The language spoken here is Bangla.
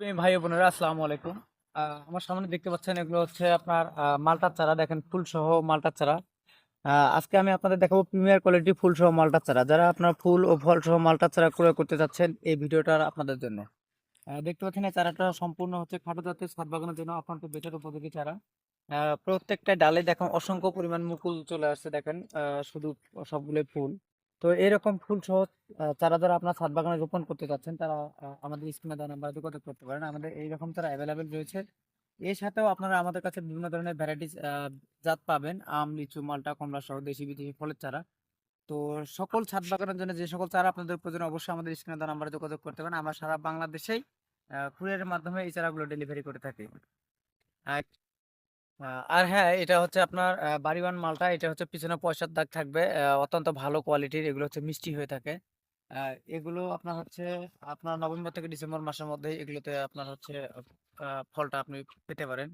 ভাই বোনেরা আসসালামু আলাইকুম। আমার সামনে দেখতে পাচ্ছেন এগুলো হচ্ছে আপনার মালটার চারা। দেখেন ফুল সহ মালটার চারা। আজকে আমি আপনাদের দেখাবো প্রিমিয়ার কোয়ালিটি ফুল সহ মালটার চারা। যারা আপনার ফুল ও ফল সহ মালটার চারা ক্রয় করতে চাচ্ছেন এই ভিডিওটা আপনাদের জন্য। দেখতে পাচ্ছেন এই চারাটা সম্পূর্ণ হচ্ছে খাটো জাতের ছাদ বাগানের জন্য অত্যন্ত বেটার উপযোগী চারা। প্রত্যেকটা ডালে দেখেন অসংখ্য পরিমাণ মুকুল চলে আসছে দেখেন। শুধু সবগুলোই ফুল। তো এরকম ফুল সহ চারা যারা আপনার ছাদ বাগানে রোপণ করতে চাচ্ছেন তারা আমাদের স্ক্রিনে দেওয়া নাম্বার যোগাযোগ করতে পারেন। আমাদের এইরকম চারা অ্যাভেলেবেল রয়েছে, এর সাথেও আপনারা আমাদের কাছে বিভিন্ন ধরনের ভ্যারাইটিস জাত পাবেন। আম, লিচু, মালটা, কমলা সহ দেশি, বিদেশি ফলের চারা। তো সকল ছাদ বাগানের জন্য যে সকল চারা আপনাদের প্রয়োজন, অবশ্যই আমাদের স্ক্রিনে দেওয়া নাম্বারে যোগাযোগ করতে পারেন। আমরা সারা বাংলাদেশেই কুরিয়ারের মাধ্যমে এই চারাগুলো ডেলিভারি করে থাকি। আর আর হ্যাঁ এটা হচ্ছে আপনার আহ, বাড়িওয়ান মালটা এটা হচ্ছে পিছনে পয়সার দাগ থাকবে অত্যন্ত ভালো কোয়ালিটির এগুলো হচ্ছে মিষ্টি হয়ে থাকে। এগুলো আপনার হচ্ছে আপনার নভেম্বর থেকে ডিসেম্বর মাসের মধ্যে এগুলোতে আপনার হচ্ছে ফলটা আপনি পেতে পারেন।